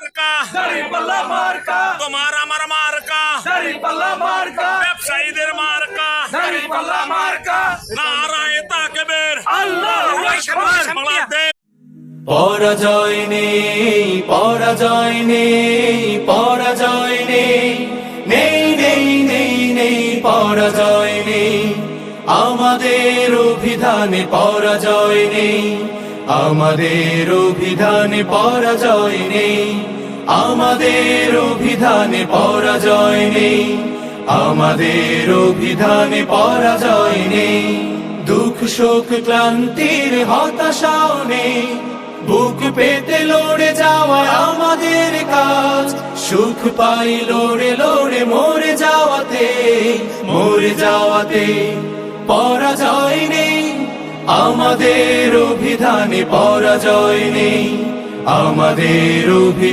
মার্কা। দাঁড়িপাল্লা মার্কা। তোমার আমার মার্কা। দাঁড়িপাল্লা মার্কা। ব্যবসায়ীদের মার্কা। নারায় তাকবীর। আল্লাহু আকবার। বাংলাদেশ। পরাজয় নেই পরাজয় নেই পরাজয় নেই। নেই নেই নেই নেই পরাজয় নেই। আমাদের অভিধানে পরাজয় নেই। আমাদের অভিধানে পরাজয় নেই, আমাদের অভিধানে পরাজয় নেই, আমাদের অভিধানে পরাজয় নেই, দুঃখ, শোক, ক্লান্তির হতাশাও নেই, বুক পেতে লড়ে যাওয়া আমাদের কাজ, সুখ পাই লড়ে লড়ে মরে যাওয়াতে মরে যাওয়াতে পরাজয় নেই। আমাদের অভিধানে পরাজয় নেই। আমাদের অভিধান